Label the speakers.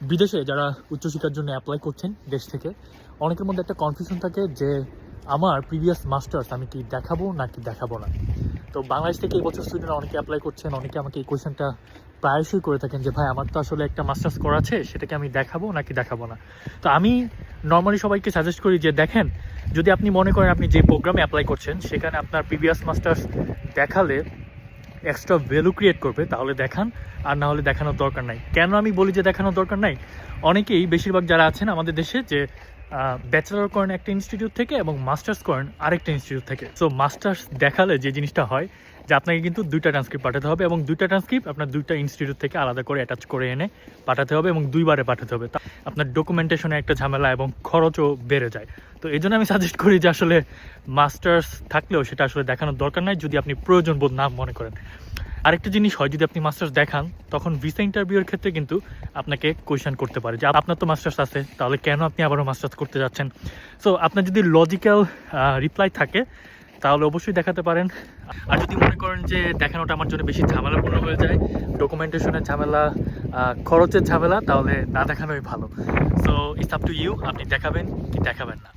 Speaker 1: বিদেশে যারা উচ্চশিক্ষার জন্য অ্যাপ্লাই করছেন দেশ থেকে, অনেকের মধ্যে একটা কনফিউশন থাকে যে আমার প্রিভিয়াস মাস্টার্স আমি কি দেখাবো নাকি দেখাবো না। তো বাংলাদেশ থেকে এই বছর স্টুডেন্ট অনেকে অ্যাপ্লাই করছেন, অনেকে আমাকে এই কোয়েশ্চেনটা প্রায়শই করে থাকেন যে, ভাই, আমার তো আসলে একটা মাস্টার্স করা আছে, সেটাকে আমি দেখাবো নাকি দেখাবো না? তো আমি নর্মালি সবাইকে সাজেস্ট করি যে, দেখেন, যদি আপনি মনে করেন আপনি যে প্রোগ্রামে অ্যাপ্লাই করছেন, সেখানে আপনার প্রিভিয়াস মাস্টার্স দেখালে এক্সট্রা ভ্যালু ক্রিয়েট করবে, তাহলে দেখান, আর না হলে দেখানোর দরকার নাই। কেন আমি বলি যে দেখানোর দরকার নাই? অনেকেই, বেশিরভাগ যারা আছেন আমাদের দেশে, যে ব্যাচেলর করেন একটা ইনস্টিটিউট থেকে এবং মাস্টার্স করেন আরেকটা ইনস্টিটিউট থেকে। সো মাস্টার্স দেখালে যে জিনিসটা হয়, যে আপনাকে কিন্তু দুইটা ট্রান্সক্রিপ্ট পাঠাতে হবে এবং দুইটা ট্রান্সক্রিপ্ট আপনার দুইটা ইনস্টিটিউট থেকে আলাদা করে অ্যাটাচ করে এনে পাঠাতে হবে এবং দুইবারে পাঠাতে হবে। তা আপনার ডকুমেন্টেশনে একটা ঝামেলা এবং খরচও বেড়ে যায়। তো এই জন্য আমি সাজেস্ট করি যে আসলে মাস্টার্স থাকলেও সেটা আসলে দেখানোর দরকার নাই, যদি আপনি প্রয়োজন বোধ না মনে করেন। আরেকটা জিনিস হয়, যদি আপনি মাস্টার্স দেখান, তখন ভিসা ইন্টারভিউর ক্ষেত্রে কিন্তু আপনাকে কোয়েশ্চেন করতে পারে যে আপনার তো মাস্টার্স আছে, তাহলে কেন আপনি আবারও মাস্টার্স করতে যাচ্ছেন? সো আপনার যদি লজিক্যাল রিপ্লাই থাকে, তাহলে অবশ্যই দেখাতে পারেন। আর যদি মনে করেন যে দেখানোটা আমার জন্য বেশি ঝামেলাপূর্ণ হয়ে যায় ডকুমেন্টেশনের ঝামেলা খরচের ঝামেলা, তাহলে না দেখানোই ভালো। So it's up to you আপনি দেখাবেন কি দেখাবেন না।